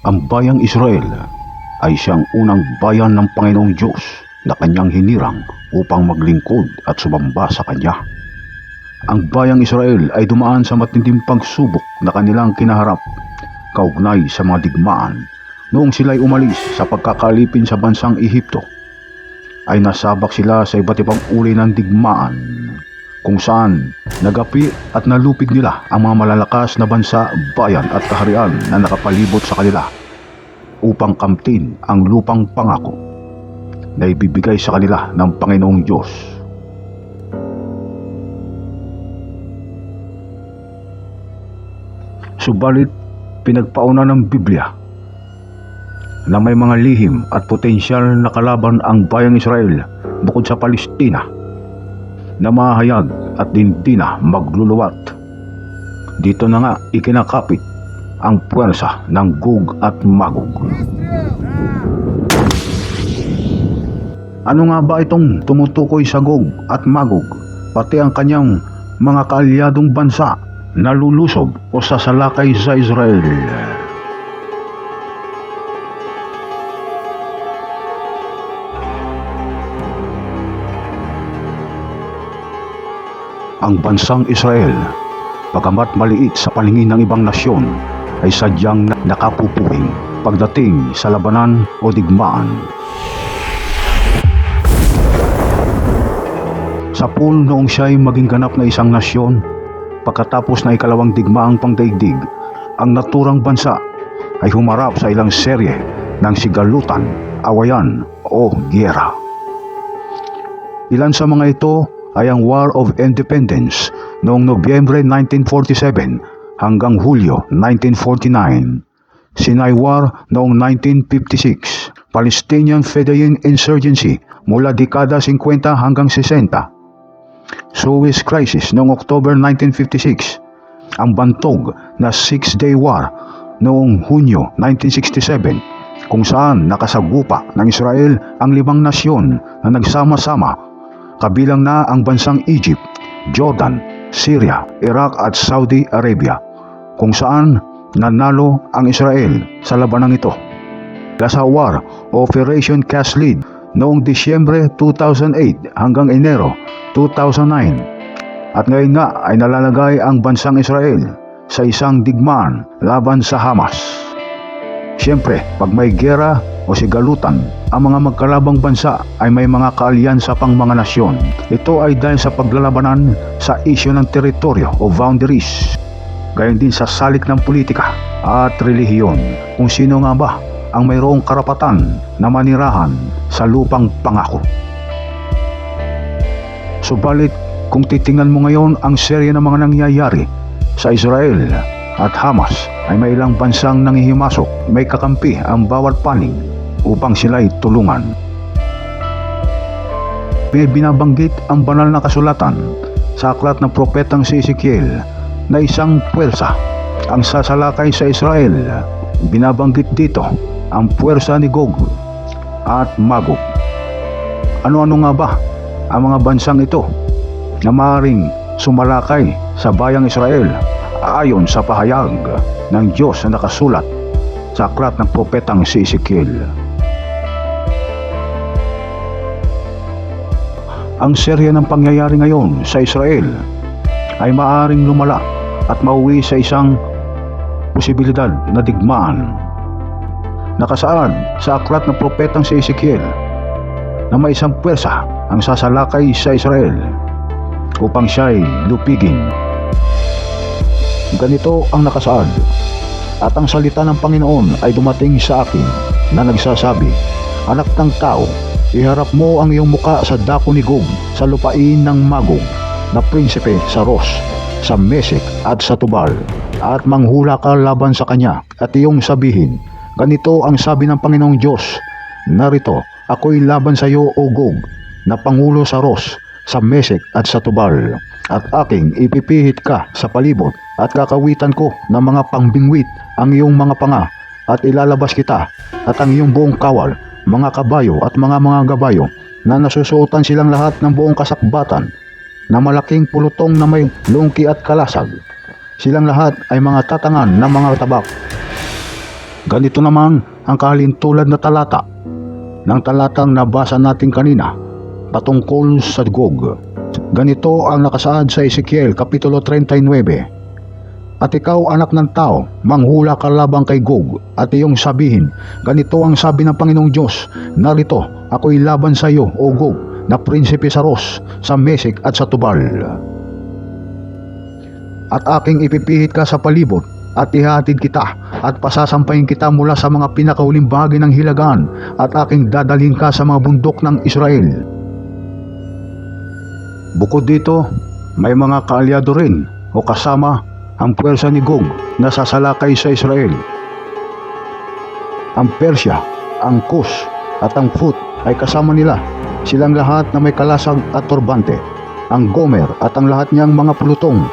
Ang bayang Israel ay siyang unang bayan ng Panginoong Diyos na kanyang hinirang upang maglingkod at sumamba sa kanya. Ang bayang Israel ay dumaan sa matinding pagsubok na kanilang kinaharap kaugnay sa mga digmaan noong sila'y umalis sa pagkakalipin sa bansang Ehipto ay nasabak sila sa iba't ibang uri ng digmaan kung saan nagapi at nalupig nila ang mga malalakas na bansa, bayan at kaharian na nakapalibot sa kanila upang kamtin ang lupang pangako na ibibigay sa kanila ng Panginoong Diyos. Subalit, pinagpauna ng Biblia na may mga lihim at potensyal na kalaban ang bayang Israel bukod sa Palestina na mahayag at hindi na magluluwat. Dito na nga ikinakapit ang puwersa ng Gog at Magog. Ano nga ba itong tumutukoy sa Gog at Magog pati ang kanyang mga kaalyadong bansa na lulusob o sasalakay sa Israel? Ang bansang Israel, pagamat maliit sa paningin ng ibang nasyon, ay sadyang nakapupuwing pagdating sa labanan o digmaan. Sa pool noong siya'y maging ganap na isang nasyon, pagkatapos na ikalawang digmaang pangdaigdig, ang naturang bansa ay humarap sa ilang serye ng sigalutan, awayan o giyera. Ilan sa mga ito ay ang War of Independence noong Nobyembre 1947 hanggang Hulyo 1949, Sinai War noong 1956, Palestinian Fedayeen Insurgency mula dekada 50 hanggang 60, Suez Crisis noong October 1956, ang bantog na Six-Day War noong Hunyo 1967 kung saan nakasagupa ng Israel ang limang nasyon na nagsama-sama kabilang na ang bansang Egypt, Jordan, Syria, Iraq at Saudi Arabia kung saan nanalo ang Israel sa labanang ito. Sa War Operation Cast Lead noong Disyembre 2008 hanggang Enero 2009 at ngayon nga ay nalalagay ang bansang Israel sa isang digmaan laban sa Hamas. Siyempre, pag may gera o sigalutan, ang mga magkalabang bansa ay may mga kaalyansa pang mga nasyon. Ito ay dahil sa paglalabanan sa isyo ng teritoryo o boundaries. Gayon din sa salik ng politika at relihiyon kung sino nga ba ang mayroong karapatan na manirahan sa lupang pangako. Subalit, kung titingnan mo ngayon ang serye ng mga nangyayari sa Israel at Hamas ay may ilang bansang nangihimasok, may kakampi ang bawat panig upang sila'y tulungan. Binabanggit ang banal na kasulatan sa aklat ng propetang si Ezekiel na isang puwersa ang sasalakay sa Israel. Binabanggit dito ang puwersa ni Gog at Magog. Ano-ano nga ba ang mga bansang ito na maaaring sumalakay sa bayang Israel ayon sa pahayag ng Diyos na nakasulat sa aklat ng propetang si Ezekiel. Ang serya ng pangyayari ngayon sa Israel ay maaaring lumala at mauwi sa isang posibilidad na digmaan. Nakasaad sa aklat ng propetang si Ezekiel na may isang pwersa ang sasalakay sa Israel upang siya'y lupigin. Ganito ang nakasaad. At ang salita ng Panginoon ay dumating sa akin na nagsasabi, Anak ng tao, iharap mo ang iyong muka sa dako ni Gog sa lupain ng Magog na prinsipe sa Ros, sa Mesek at sa Tubal. At manghula ka laban sa kanya at iyong sabihin, Ganito ang sabi ng Panginoong Diyos, Narito, ako'y laban sa iyo o Gog na pangulo sa Ros, sa Mesek at sa Tubal. At aking ipipihit ka sa palibot at kakawitan ko ng mga pangbingwit ang iyong mga panga at ilalabas kita at ang iyong buong kawal, mga kabayo at mga mga gabayo na nasusuotan silang lahat ng buong kasakbatan na malaking pulutong na may lungki at kalasag. Silang lahat ay mga tatangan ng mga tabak. Ganito naman ang kahalintulad na talata ng talatang nabasa natin kanina patungkol sa Gog. Ganito ang nakasaad sa Ezekiel Kapitulo 39. At ikaw anak ng tao, manghula ka labang kay Gog at iyong sabihin, ganito ang sabi ng Panginoong Diyos, narito ako'y laban sa iyo, O Gog, na prinsipe sa Ros, sa Mesek at sa Tubal. At aking ipipihit ka sa palibot at ihatid kita at pasasampayin kita mula sa mga pinakahuling bahagi ng hilagaan at aking dadalhin ka sa mga bundok ng Israel. Bukod dito, may mga kaalyado rin o kasama ang puwersa ni Gog na sasalakay sa Israel. Ang Persya, ang Kus at ang Phut ay kasama nila. Silang lahat na may kalasag at turbante. Ang Gomer at ang lahat niyang mga pulutong.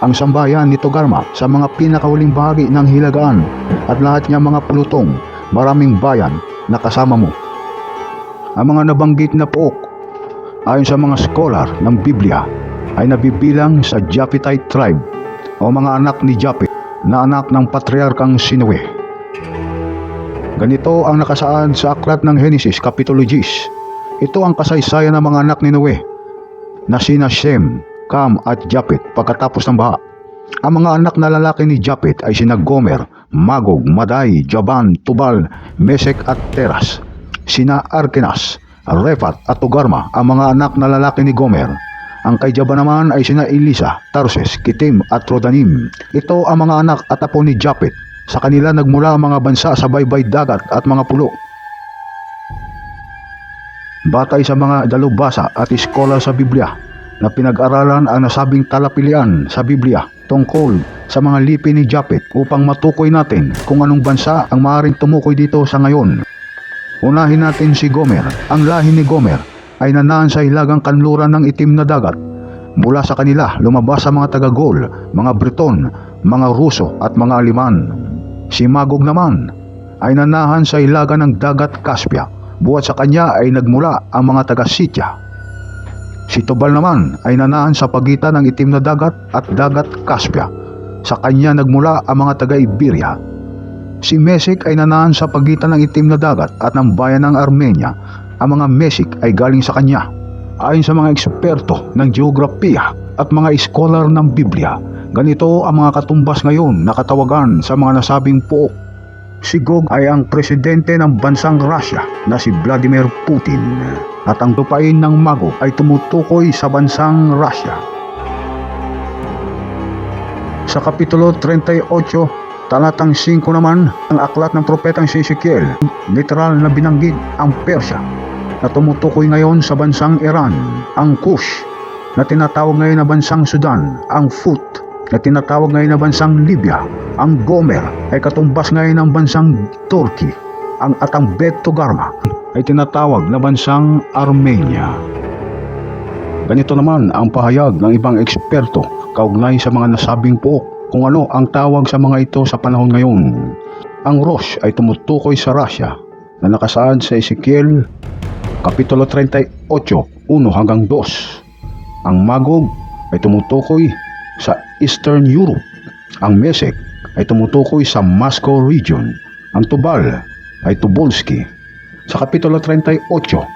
Ang sambayan ni Togarma sa mga pinakahuling bahagi ng hilagaan at lahat niyang mga pulutong, maraming bayan na kasama mo. Ang mga nabanggit na pook ayon sa mga scholar ng Biblia ay nabibilang sa Japhetite tribe o mga anak ni Japhet na anak ng patriarkang Sinue. Ganito ang nakasaad sa aklat ng Genesis Kapitulo 10. Ito ang kasaysayan ng mga anak ni Noe na sina Shem, Cam at Japhet pagkatapos ng baha. Ang mga anak na lalaki ni Japhet ay sina Gomer, Magog, Maday, Jaban, Tubal, Mesek at Teras. Sina Arkenas, Refat at Tugarma ang mga anak na lalaki ni Gomer. Ang kay Jaban naman ay sina Elisa, Tarses, Kitim at Rodanim. Ito ang mga anak at apo ni Japhet. Sa kanila nagmula ang mga bansa sa baybay dagat at mga pulo. Batay sa mga dalubhasa at iskolar sa Biblia na pinag-aralan ang nasabing talapilian sa Biblia tungkol sa mga lipi ni Japhet upang matukoy natin kung anong bansa ang maaaring tumukoy dito sa ngayon. Unahin natin si Gomer. Ang lahi ni Gomer ay nanaan sa hilagang kanluran ng itim na dagat. Mula sa kanila lumabas ang mga taga-Gol, mga Breton, mga Ruso at mga Aliman. Si Magog naman ay nanahan sa hilaga ng dagat Caspia. Buwat sa kanya ay nagmula ang mga taga-Sitya. Si Tubal naman ay nanahan sa pagitan ng itim na dagat at dagat Caspia. Sa kanya nagmula ang mga taga-Iberia. Si Mesik ay nanahan sa pagitan ng itim na dagat at ng bayan ng Armenia. Ang mga Mesik ay galing sa kanya. Ayon sa mga eksperto ng geografiya at mga scholar ng Biblia, ganito ang mga katumbas ngayon na katawagan sa mga nasabing pook. Si Gog ay ang presidente ng bansang Russia na si Vladimir Putin at ang tupain ng Magog ay tumutukoy sa bansang Russia. Sa Kapitulo 38, talatang 5 naman, ang aklat ng propetang si Ezekiel, literal na binanggit ang Persya na tumutukoy ngayon sa bansang Iran, ang Kush na tinatawag ngayon na bansang Sudan, ang Fut na tinatawag ngayon na bansang Libya, ang Gomer ay katumbas ngayon ng bansang Turkey, ang at ang Bet Togarma ay tinatawag na bansang Armenia. Ganito naman ang pahayag ng ibang eksperto kaugnay sa mga nasabing pook kung ano ang tawag sa mga ito sa panahon ngayon. Ang Rosh ay tumutukoy sa Russia na nakasaad sa Ezekiel Kapitulo 38, 1 hanggang 2. Ang Magog ay tumutukoy sa Eastern Europe. Ang Mesek ay tumutukoy sa Moscow region. Ang Tubal ay Tubolski. Sa Kapitulo 38,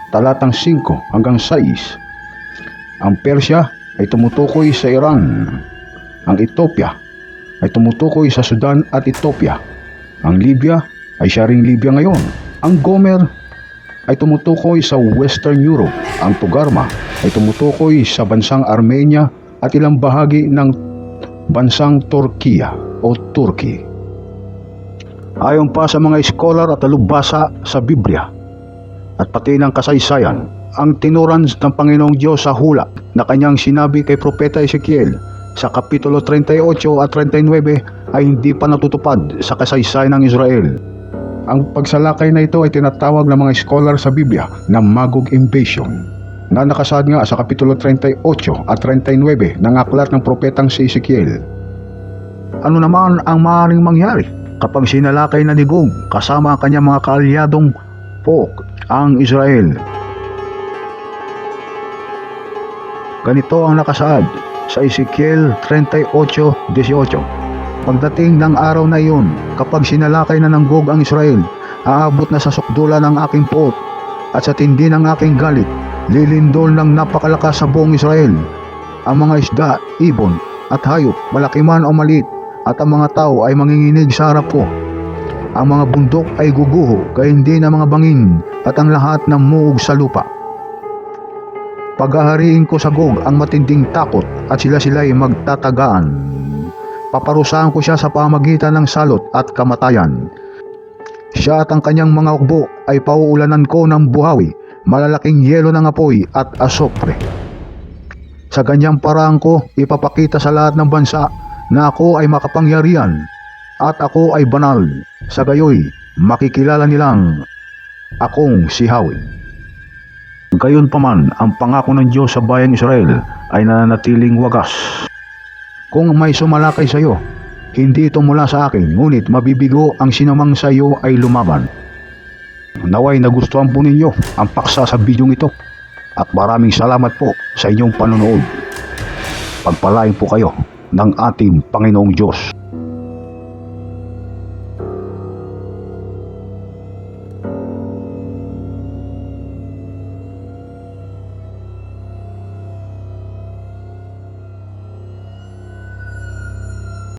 talatang 5 hanggang 6. Ang Persya ay tumutukoy sa Iran. Ang Ethiopia ay tumutukoy sa Sudan at Ethiopia. Ang Libya ay siya ring Libya ngayon. Ang Gomer ay tumutukoy sa Western Europe. Ang Tugarma ay tumutukoy sa bansang Armenia at ilang bahagi ng bansang Turkiya o Turkey. Ayon pa sa mga scholar at alubasa sa Biblia at pati ng kasaysayan, ang tinuran ng Panginoong Diyos sa hula na kanyang sinabi kay Propeta Ezekiel sa Kapitulo 38 at 39 ay hindi pa natutupad sa kasaysayan ng Israel. Ang pagsalakay na ito ay tinatawag ng mga scholar sa Biblia na Magog Invasion na nakasaad nga sa Kapitulo 38 at 39 ng aklat ng propetang si Ezekiel. Ano naman ang maaaring mangyari kapag sinalakay na ni Gog kasama ang kanyang mga kaalyadong Pok ang Israel? Ganito ang nakasaad sa Ezekiel 38.18 Pagdating ng araw na iyon, kapag sinalakay na ng Gog ang Israel, aabot na sa sukdula ng aking puot at sa tindi ng aking galit, lilindol ng napakalakas sa buong Israel. Ang mga isda, ibon, at hayop, malaki man o maliit, at ang mga tao ay manginginig sa harap ko. Ang mga bundok ay guguho, kaya hindi na mga bangin, at ang lahat ng muog sa lupa. Paghahariin ko sa Gog ang matinding takot at sila-sila'y magtatagaan. Paparusahan ko siya sa pamagitan ng salot at kamatayan. Siya at ang kanyang mga ukbo ay pauulanan ko ng buhawi, malalaking yelo ng apoy at asopre. Sa ganyang paraan ko, ipapakita sa lahat ng bansa na ako ay makapangyarihan at ako ay banal. Sa gayoy, makikilala nilang akong si Yahweh. Gayon paman, ang pangako ng Diyos sa bayang Israel ay nananatiling wagas. Kung may sumalakay sa iyo, hindi ito mula sa akin, ngunit mabibigo ang sinamang sa iyo ay lumaban. Naway nagustuhan po ninyo ang paksa sa bidyong ito at maraming salamat po sa inyong panonood. Pagpalain po kayo ng ating Panginoong Diyos.